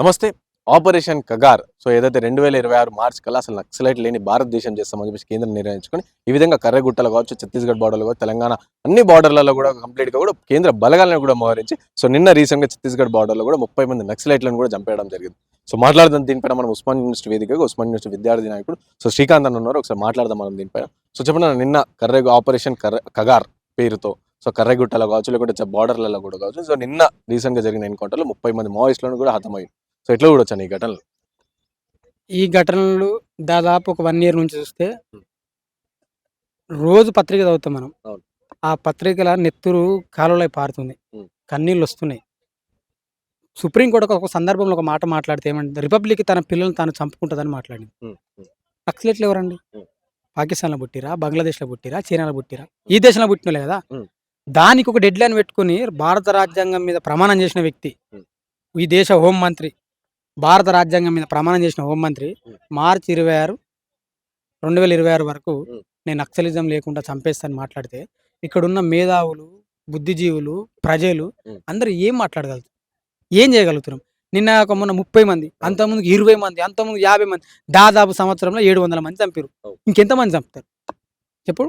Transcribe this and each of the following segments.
నమస్తే. Operation Kagar. So ఏదైతే రెండు వేల ఇరవై ఆరు మార్చ్ కల్లా అసలు నక్సలైట్ లేని భారతదేశం చేస్తామని చెప్పేసి కేంద్రం నిర్ణయించుకొని ఈ విధంగా కర్రగుట్టలు కావచ్చు ఛత్తీస్గఢ్ బార్డర్లు కావచ్చు తెలంగాణ అన్ని బార్డర్లలో కూడా కంప్లీట్గా కూడా కేంద్ర బలగాలను కూడా మోహరించి సో నిన్న రీసెంట్గా ఛత్తీస్గఢ్ బార్డర్లో కూడా ముప్పై మంది నక్సలైట్లను కూడా చంపేయడం జరిగింది. సో మాట్లాడదాం దీనిపైన మనం ఉస్మాన్ యూనివర్సిటీ వేదికగా ఉస్మాన్ యూనివర్సిటీ విద్యార్థి నాయకుడు సో శ్రీకాంత్ అని ఉన్నారు. ఒకసారి మాట్లాడదాం మనం దీనిపైన. సో చెప్పండి నిన్న కర్రె ఆపరేషన్ కర్ర కగార్ పేరుతో సో కర్రెగుట్టలో కావచ్చు లేకుంటే బార్డర్లలో కూడా కావచ్చు. సో నిన్న రీసెంట్గా జరిగిన ఎన్కౌంటర్లో ముప్పై మంది మావోయిస్టులను కూడా హతమయ్యారు. సో ఎట్లా చూడొచ్చు ఈ ఘటనలు? ఈ ఘటనలు దాదాపు ఒక వన్ ఇయర్ నుంచి చూస్తే రోజు పత్రిక చదువుతాం మనం. అవును. ఆ పత్రికల నెత్తురు కాలువలై పారుతుంది. ఉం. కన్నీళ్ళు వస్తున్నాయి. సుప్రీంకోర్టు ఒక సందర్భంలో ఒక మాట మాట్లాడితే ఏమంటే రిపబ్లిక్ తన పిల్లల్ని తాను చంపుకుంటుందని మాట్లాడింది. నక్సలెట్లు ఎవరండి? ఉం. పాకిస్తాన్లో పుట్టిరా? బంగ్లాదేశ్లో పుట్టిరా? చైనాలో పుట్టిరా? ఈ దేశంలో పుట్టినలే కదా? ఉం. దానికి ఒక డెడ్ లైన్ పెట్టుకుని భారత రాజ్యాంగం మీద ప్రమాణం చేసిన వ్యక్తి. ఈ దేశ హోంమంత్రి భారత రాజ్యాంగం మీద ప్రమాణం చేసిన హోంమంత్రి. మార్చి ఇరవై ఆరు రెండు వేల ఇరవై ఆరు వరకు. నేను నక్సలిజం లేకుండా చంపేస్తాను మాట్లాడితే ఇక్కడున్న మేధావులు బుద్ధిజీవులు ప్రజలు. అందరూ ఏం మాట్లాడగలుగుతారు ఏం చేయగలుగుతున్నాం నిన్న ఒక మొన్న ముప్పై మంది అంతకుముందు ఇరవై మంది అంతకుముందు యాభై మంది దాదాపు సంవత్సరంలో ఏడు వందల మంది చంపారు. ఇంకెంతమంది చంపుతారు చెప్పు.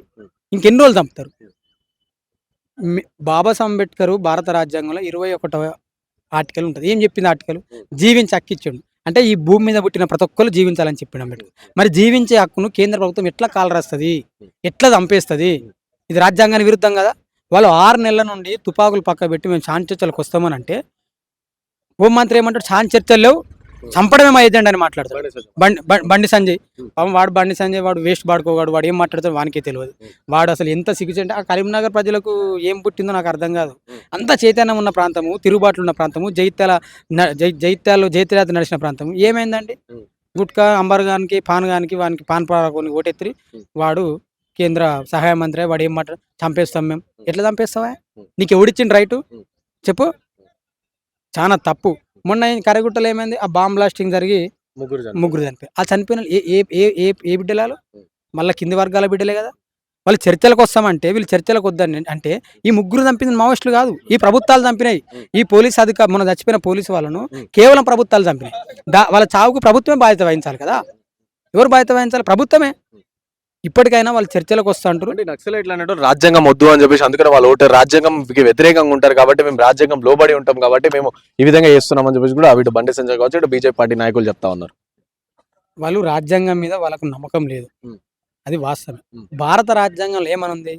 ఇంకెన్ని రోజులు చంపుతారు బాబాసాహెబ్ అంబేద్కర్ భారత రాజ్యాంగంలో ఇరవై ఒకటవ ఆర్టికల్ ఉంటుంది. ఏం చెప్పింది ఆర్టికల్. జీవించి హక్కిచ్చాడు అంటే ఈ భూమి మీద పుట్టిన ప్రతి ఒక్కరు జీవించాలని చెప్పిండు అంబేద్కర్. మరి జీవించే హక్కును కేంద్ర ప్రభుత్వం ఎట్లా కాలరాస్తుంది ఎట్లా చంపేస్తుంది? ఇది రాజ్యాంగానికి విరుద్ధం కదా? వాళ్ళు ఆరు నెలల నుండి తుపాకులు పక్క పెట్టి మేము శాంతి చర్చలకు వస్తామని అంటే హోంమంత్రి ఏమంటాడు? శాంతి చర్చలు లేవు. చంపడమే మా ఏజెండా అని మాట్లాడతాడు. బండి బండి సంజయ్. వాడు బండి సంజయ్ వాడు వేస్ట్ పాడుకోవాడు వాడు ఏం మాట్లాడతాడు వానికే తెలియదు. వాడు అసలు ఎంత సిగ్గుచంటే ఆ కరీంనగర్ ప్రజలకు ఏం పుట్టిందో నాకు అర్థం కాదు. అంత చైతన్యం ఉన్న ప్రాంతము తిరుగుబాట్లు ఉన్న ప్రాంతము జైత్యాల న- జై జైత్యాల్లో జైత్యరాత్రి నడిచిన ప్రాంతం ఏమైందండి. గుట్కా అంబర్గానికి పాన్గానికి వానికి పాన్ పారాకొని ఓటెత్తి. వాడు కేంద్ర సహాయ మంత్రి వాడు ఏం మాట్లాడు చంపేస్తాం మేము. ఎట్లా చంపేస్తావా. నీకు ఎవడిచ్చిన రైటు. చెప్పు. చాలా తప్పు. మొన్న కరగుట్టలో ఏమైంది? ఆ బాంబ్ బ్లాస్టింగ్ జరిగి ముగ్గురు ముగ్గురు చనిపోయారు. ఆ చనిపోయిన ఏ ఏ ఏ ఏ ఏ బిడ్డలాలు. మళ్ళీ కింది వర్గాల బిడ్డలే కదా? వాళ్ళు చర్చలకు వస్తామంటే వీళ్ళు చర్చలకు వద్దని అంటే ఈ ముగ్గురు చంపింది మావోయిస్టులు కాదు. ఈ ప్రభుత్వాలు చంపినాయి. ఈ పోలీస్ అధికార మన చచ్చిపోయిన పోలీసు వాళ్ళను. కేవలం ప్రభుత్వాలు చంపినాయి. దా వాళ్ళ చావుకు ప్రభుత్వమే బాధ్యత వహించాలి కదా? ఎవరు బాధ్యత వహించాలి? ప్రభుత్వమే. ఇప్పటికైనా వాళ్ళు చర్చలకు వస్తా అంటారు అంటే నక్సలైట్లు అనేటో రాజ్యాంగం వద్దు అని చెప్పేసి అందుకని వాళ్ళు ఓటర్ రాజ్యాంగం వ్యతిరేకంగా ఉంటారు కాబట్టి మేము రాజ్యాంగం లోబడి ఉంటాం కాబట్టి మేము ఈ విధంగా చేస్తున్నాం అని చెప్పేసి కూడా వీటి బండి సంజయ్ కావచ్చు ఇటు బీజేపీ పార్టీ నాయకులు చెప్తా ఉన్నారు. వాళ్ళు రాజ్యాంగం మీద వాళ్ళకు నమ్మకం లేదు. అది వాస్తవం. భారత రాజ్యాంగంలో ఏమనుంది?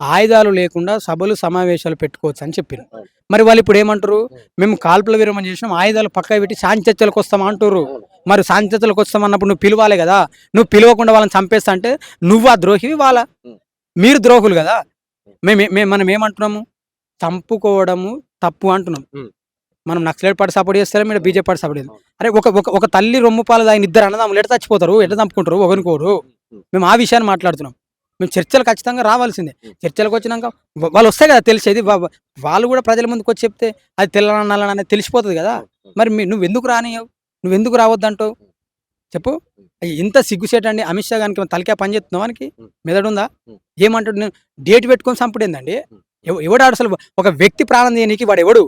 ఆయుధాలు లేకుండా సభలు సమావేశాలు పెట్టుకోవచ్చు అని చెప్పారు. మరి వాళ్ళు ఇప్పుడు ఏమంటారు. మేము కాల్పుల విరమణ చేసినాం ఆయుధాలు పక్క పెట్టి శాంతిచర్చలకు వస్తాం అంటారు మరి శాంతిచర్చలకు వస్తామన్నప్పుడు నువ్వు పిలవాలి కదా నువ్వు పిలవకుండా వాళ్ళని చంపేస్తా అంటే నువ్వు ఆ ద్రోహివి వాళ్ళ. మీరు ద్రోహులు కదా. మేము మేము మనం ఏమంటున్నాము? చంపుకోవడము తప్పు అంటున్నాం. మనం నక్సలైట్ పార్టీ సపోర్ట్ చేస్తారా? మీరు బీజేపీ పార్టీ సపోర్ట్ చేస్తారు. అరే ఒక ఒక తల్లి రొమ్ము పాలు తాగిన ఇద్దరు అన్నదమ్ములు ఎట్లా చచ్చిపోతారు? ఎట్లా చంపుకుంటారు? ఒకరికోరు. మేము ఆ విషయాన్ని మాట్లాడుతున్నాం. మేము చర్చలు ఖచ్చితంగా రావాల్సిందే. చర్చలకు వచ్చినాక వాళ్ళు వస్తాయి కదా తెలిసేది. వాళ్ళు కూడా ప్రజల ముందుకు వచ్చి చెప్తే అది తెల్లనల్లని అనేది తెలిసిపోతుంది కదా. మరి నువ్వు ఎందుకు రానియవు నువ్వు ఎందుకు రావద్దంటావు? చెప్పు. ఇంత సిగ్గుసేటండి అమిత్ షా గారికి తలకే పని చేస్తున్నావు వానికి. మెదడుందా. ఏమంటాడు నేను డేట్ పెట్టుకొని చంపడేందండి? ఎవడాడు అసలు? ఒక వ్యక్తి ప్రాణం తీయనీకి వాడు ఎవడు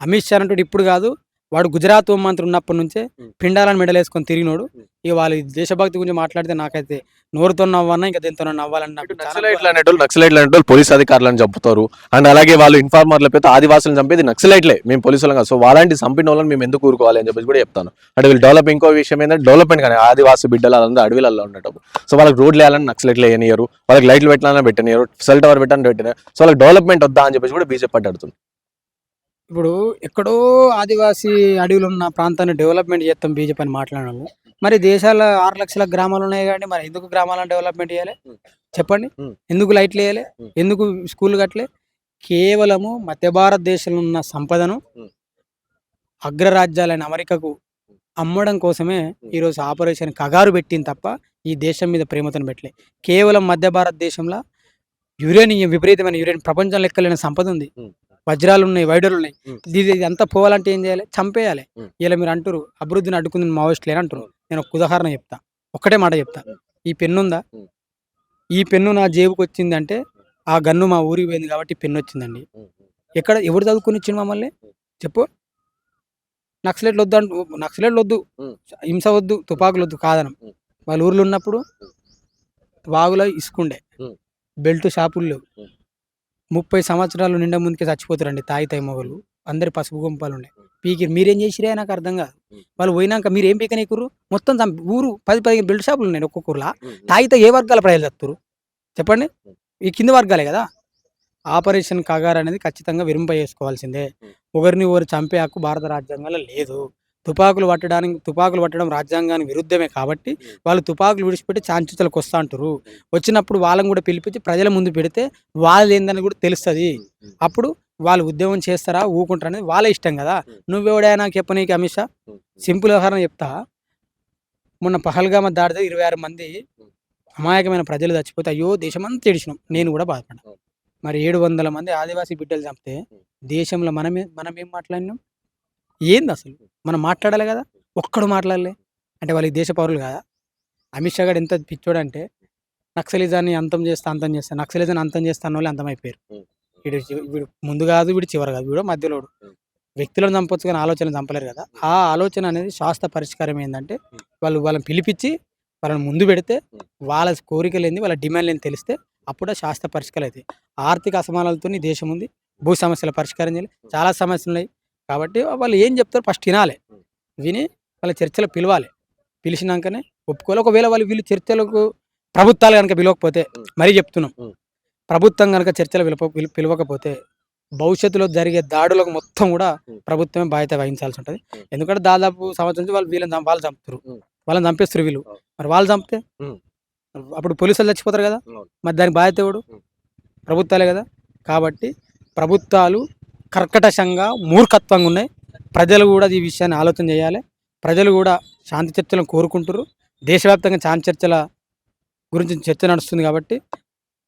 అమిత్ షా అంటాడు ఇప్పుడు కాదు. వాడు గుజరాత్ హోంమంత్రి ఉన్నప్పటి నుంచే. పిండాలను మెడలేసుకొని తిరిగినోడు. ఇక వాళ్ళు దేశభక్తి గురించి మాట్లాడితే నాకైతే నోరుతో నవ్వన్నా ఇంకా దీంతో నవ్వాలని నాకు చాలా నక్సలైట్లు అనేటోళ్ళు నక్సలైట్లు అనేటోళ్ళు పోలీస్ అధికారులను చంపుతారు. అండ్ అలాగే వాళ్ళు ఇన్ఫార్మర్ల పేరు ఆదివాసులను చంపేది నక్సలైట్లే. మేము పోలీసులం కాదు. సో అలాంటి చంపిన వాళ్ళని మేము ఎందుకు ఊరుకోవాలి అని చెప్పేసి కూడా చెప్తాను. అంటే వీళ్ళు డెవలప్ ఇంకో విషయం ఏంటంటే డెవలప్మెంట్ కానీ ఆదివాసి బిడ్డలు అందరూ అడవిలలో ఉండేటప్పుడు. సో వాళ్ళకి రోడ్లు వేయాలని నక్సలైట్లు వేయనియరు వాళ్ళకి లైట్లు పెట్టాలని పెట్టనియరు సెల్ టవర్ పెట్టాలని పెట్టినారు సో వాళ్ళకి డెవలప్మెంట్ వద్దా అని చెప్పేసి కూడా బీజేపీ పార్టీ అడుగుతుంది ఇప్పుడు ఎక్కడో ఆదివాసీ అడవులు ఉన్న ప్రాంతాన్ని డెవలప్మెంట్ చేస్తాం బీజేపీ అని మాట్లాడాము మరి దేశాల ఆరు లక్షల గ్రామాలు ఉన్నాయి కానీ మరి ఎందుకు గ్రామాలను డెవలప్మెంట్ చేయాలి. చెప్పండి. ఎందుకు లైట్లు వేయాలి. ఎందుకు స్కూల్ కట్టలే కేవలము మధ్య భారతదేశంలో ఉన్న సంపదను. అగ్రరాజ్యాలైన అమెరికాకు అమ్మడం కోసమే ఈరోజు ఆపరేషన్ కగారు పెట్టింది తప్ప ఈ దేశం మీద ప్రేమతను పెట్టలే కేవలం మధ్య భారతదేశంలో యురేనియం విపరీతమైన యురేనియం ప్రపంచం లెక్కలేని సంపద ఉంది. వజ్రాలు ఉన్నాయి వైడర్లు ఉన్నాయి. ఇది అంతా పోవాలంటే ఏం చేయాలి చంపేయాలి. ఇలా మీరు అంటారు అభివృద్ధిని అడ్డుకుంది మావోయిస్టులు అని అంటారు. నేను ఒక ఉదాహరణ చెప్తా ఒక్కటే మాట చెప్తా. ఈ పెన్ను ఉందా. ఈ పెన్ను నా జేబుకి వచ్చింది అంటే ఆ గన్ను మా ఊరికి పోయింది కాబట్టి పెన్ను వచ్చిందండి ఎక్కడ ఎవరు చదువుకుని ఇచ్చిండు మమ్మల్ని చెప్పు నక్సలెట్లు వద్దు అంటు నక్సలెట్లు వద్దు. హింస వద్దు తుపాకులు వద్దు కాదనం. వాళ్ళ ఊర్లో ఉన్నప్పుడు వాగులో ఇసుకుండే. బెల్ట్ షాపులు లేవు. ముప్పై సంవత్సరాలు నిండా ముందుకే చచ్చిపోతారండి తాయి తాయి మొగలు. అందరి పసుపు గుంపాలు ఉండే పీకి మీరేం చేసిరే నాకు అర్థం కాదు. వాళ్ళు పోయినాక మీరు ఏం పీకనీకుర్రు? మొత్తం ఊరు పది పదిహేను బెల్ట్ షాపులు ఉన్నాయి ఒక్కొక్క ఊర్లో. ఉమ్, ఉమ్. తాగితే ఏ వర్గాల ప్రజలు చస్తారు చెప్పండి. ఈ కింది వర్గాలే కదా? ఆపరేషన్ కగార్ అనేది ఖచ్చితంగా విరింప చేసుకోవాల్సిందే. ఒకరిని ఒకరు చంపే హక్కు భారత రాజ్యాంగంలో లేదు. తుపాకులు పట్టడానికి తుపాకులు పట్టడం రాజ్యాంగానికి విరుద్ధమే కాబట్టి వాళ్ళు తుపాకులు విడిచిపెట్టి చాంచుతలకు వస్తా అంటారు వచ్చినప్పుడు వాళ్ళని కూడా పిలిపించి ప్రజల ముందు పెడితే వాళ్ళు ఏందని కూడా తెలుస్తుంది. అప్పుడు వాళ్ళు ఉద్యమం చేస్తారా ఊకుంటారా అనేది వాళ్ళ ఇష్టం కదా. ఉం. నువ్వెవడైనా చెప్పనీకి అమిత్ షా? సింపుల్ ఉదాహరణ చెప్తా. మొన్న పహల్గామ దాడితే ఇరవై ఆరు మంది అమాయకమైన ప్రజలు చచ్చిపోతే అయ్యో దేశమంతా ఏడిచినాం. నేను కూడా బాధపడ్డాను మరి ఏడు వందల మంది ఆదివాసీ బిడ్డలు చంపితే దేశంలో మనమే మనం ఏం మాట్లాడినాం? ఏంది అసలు మనం మాట్లాడాలి కదా? ఒక్కడు మాట్లాడలే. అంటే వాళ్ళకి దేశ పౌరులు కదా? అమిత్ షా గారు ఎంత పిచ్చోడు అంటే నక్సలిజాన్ని అంతం చేస్తా అంతం చేస్తా నక్సలిజాన్ని అంతం చేస్తా అన్న వాళ్ళు అంతమైపోయారు. వీడు వీడు ముందు కాదు వీడు చివరి కాదు వీడు మధ్యలోడు. వ్యక్తులను చంపొచ్చు కానీ ఆలోచన చంపలేరు కదా? ఆ ఆలోచన అనేది శాస్త్ర పరిష్కారం ఏంటంటే. వాళ్ళు వాళ్ళని పిలిపించి వాళ్ళని ముందు పెడితే. వాళ్ళ కోరికలు ఏంది వాళ్ళ డిమాండ్లు ఏంది తెలిస్తే అప్పుడే శాస్త్ర పరిష్కారం అవుతాయి. ఆర్థిక అసమానాలతో దేశం ఉంది భూ సమస్యల పరిష్కారం చేయాలి. చాలా సమస్యలు ఉన్నాయి కాబట్టి వాళ్ళు ఏం చెప్తారు ఫస్ట్ వినాలి. విని వాళ్ళ చర్చలు పిలవాలి పిలిచినాకనే ఒప్పుకోవాలి ఒకవేళ వాళ్ళు వీళ్ళు చర్చలకు ప్రభుత్వాలు కనుక పిలవకపోతే. మరీ చెప్తున్నాం. ప్రభుత్వం కనుక చర్చలు పిలవ పిలు- పిలవకపోతే భవిష్యత్తులో జరిగే దాడులకు మొత్తం కూడా. ప్రభుత్వమే బాధ్యత వహించాల్సి ఉంటుంది. ఎందుకంటే దాదాపు సంవత్సరం నుంచి వాళ్ళు వీళ్ళని వాళ్ళు చంపుతారు. వాళ్ళని చంపేస్తారు వీళ్ళు. మరి వాళ్ళు చంపితే. అప్పుడు పోలీసులు చచ్చిపోతారు కదా. మరి దానికి బాధ్యత ఎవడు. ప్రభుత్వాలే కదా కాబట్టి ప్రభుత్వాలు కర్కటశంగా మూర్ఖత్వంగా ఉన్నాయి ప్రజలు కూడా ఈ విషయాన్ని ఆలోచన చేయాలి. ప్రజలు కూడా శాంతి చర్చలను కోరుకుంటారు దేశవ్యాప్తంగా శాంతి చర్చల గురించి చర్చ నడుస్తుంది కాబట్టి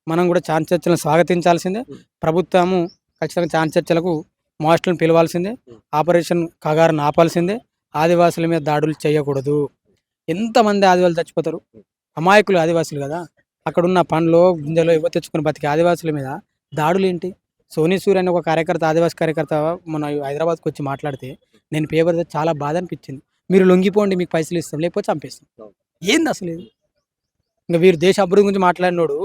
మనం కూడా శాంతి చర్చలను స్వాగతించాల్సిందే. ప్రభుత్వము ఖచ్చితంగా శాంతి చర్చలకు మాస్టర్లను పిలవాల్సిందే. ఆపరేషన్ కగారును ఆపాల్సిందే. ఆదివాసుల మీద దాడులు చేయకూడదు. ఎంతమంది ఆదివాసులు చచ్చిపోతారు? అమాయకులు ఆదివాసులు కదా. అక్కడున్న పండ్లో గింజలు ఇవ్వ తెచ్చుకుని బతికే ఆదివాసుల మీద దాడులు ఏంటి? సోనీ సూర్ అనే ఒక కార్యకర్త ఆదివాసీ కార్యకర్త మన హైదరాబాద్కి వచ్చి మాట్లాడితే నేను పేపర్ చాలా బాధ అనిపించింది. మీరు లొంగిపోండి మీకు పైసలు ఇస్తాం లేకపోతే చంపేస్తాం. ఏంది అసలు ఇది? ఇంకా వీరు దేశ అభివృద్ధి గురించి మాట్లాడినోడు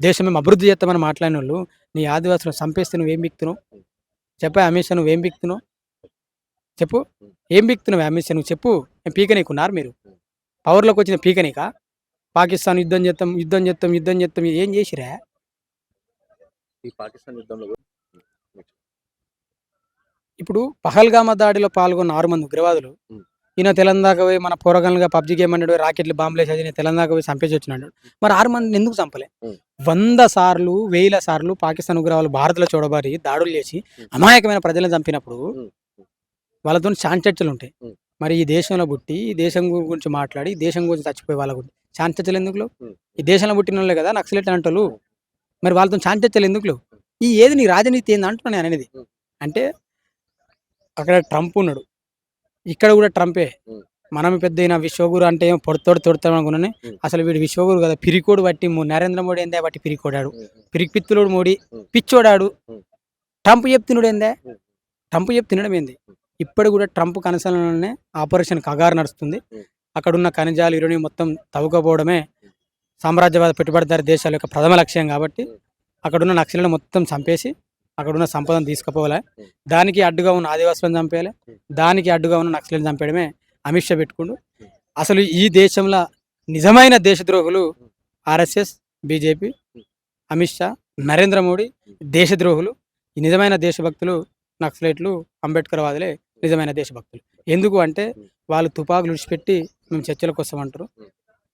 దేశం మేము అభివృద్ధి చేస్తామని మాట్లాడిన వాళ్ళు నీ ఆదివాసులు చంపేస్తే నువ్వేం బిక్తున్నావు? చెప్పా అమిత్ నువ్వు ఏం బిక్తున్నావు? చెప్పు. ఏం బిక్తున్నావు అమిత్ నువ్వు చెప్పు. నేను పీకనీకున్నారు మీరు. పవర్లోకి వచ్చిన పీకనీక పాకిస్తాన్ యుద్ధం చేస్తాం యుద్ధం చేస్తాం యుద్ధం చేస్తాం ఏం చేసిరా ఈ పాకిస్తాన్ యుద్ధంలో ఇప్పుడు పహల్గామా దాడిలో పాల్గొన్న ఆరు మంది ఉగ్రవాదులు. ఈయన తెలంగాణకు పోయి మన పోరగాళ్ళుగా పబ్జి గేమ్ అన్నాడు రాకెట్లు బాంబులు వేసేది నేను తెలంగాణకు పోయి చంపేసి వచ్చినాడు మరి ఆరు మందిని ఎందుకు చంపలే. వంద సార్లు వేల సార్లు పాకిస్తాన్ ఉగ్రవాదులు భారత్లో చూడబారి దాడులు చేసి. అమాయకమైన ప్రజలను చంపినప్పుడు. వాళ్ళతో చాంచర్చలు ఉంటాయి ఉం. మరి ఈ దేశంలో పుట్టి ఈ దేశం గురించి మాట్లాడి దేశం గురించి చచ్చిపోయే వాళ్ళ గురించి చాంచర్చలు ఎందుకు లేవు? ఉం. ఈ దేశంలో పుట్టిన వాళ్ళే కదా నక్సలెట్ అంటారు ఉం. మరి వాళ్ళతో చాంచర్చలు ఎందుకు లేవు? ఈ ఏది నీ రాజనీతి ఏంది అంటున్నాను నేను అనేది. అంటే అక్కడ ట్రంప్ ఉన్నాడు ఇక్కడ కూడా ట్రంపే. మనం పెద్ద ఈయన విశ్వగురు అంటే ఏమో పొడతోడు తొడతాడు అనుకున్నాను. అసలు వీడు విశ్వగురు కదా పిరికోడు బట్టి నరేంద్ర మోడీ ఏందే బట్టి పిరికోడాడు. పిరికిపిత్తులోడు మోడీ. పిచ్చోడాడు. ట్రంప్ చెప్తున్నాడు ఏందే. ట్రంప్ చెప్తున్నాడు ఏంది ఇప్పుడు కూడా ట్రంప్ కనసలనే ఆపరేషన్ కగారు నడుస్తుంది. అక్కడున్న ఖనిజాలు ఇరుని మొత్తం తవ్వుకపోవడమే సామ్రాజ్యవాద పెట్టుబడిదారి దేశాల యొక్క ప్రథమ లక్ష్యం కాబట్టి. అక్కడున్న నక్సలను మొత్తం చంపేసి అక్కడున్న సంపదను తీసుకుపోవాలి. దానికి అడ్డుగా ఉన్న ఆదివాసులను చంపేయాలి. దానికి అడ్డుగా ఉన్న నక్సలను చంపేయడమే అమిత్ షా పెట్టుకుండు. అసలు ఈ దేశంలో నిజమైన దేశద్రోహులు ఆర్ఎస్ఎస్ బీజేపీ. అమిత్ షా నరేంద్ర మోడీ దేశద్రోహులు ఈ నిజమైన దేశభక్తులు నక్సలైట్లు అంబేద్కర్ వాదులే నిజమైన దేశభక్తులు. ఎందుకు అంటే వాళ్ళు తుపాకులు విడిచిపెట్టి మేము చర్చలకు వస్తామంటారు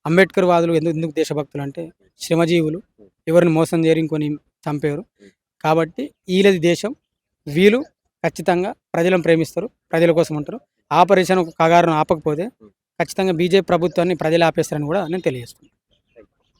అంబేద్కర్ వాదులు ఎందుకు ఎందుకు దేశభక్తులు అంటే శ్రమజీవులు ఎవరిని మోసం చేయరు ఇంకొని చంపారు కాబట్టి వీళ్ళది దేశం వీళ్ళు ఖచ్చితంగా ప్రజలను ప్రేమిస్తారు ప్రజల కోసం ఉంటారు. ఆపరేషన్ ఒక కగారును ఆపకపోతే ఖచ్చితంగా బీజేపీ ప్రభుత్వాన్ని ప్రజలు ఆపేస్తారని కూడా నేను తెలియజేస్తున్నాను.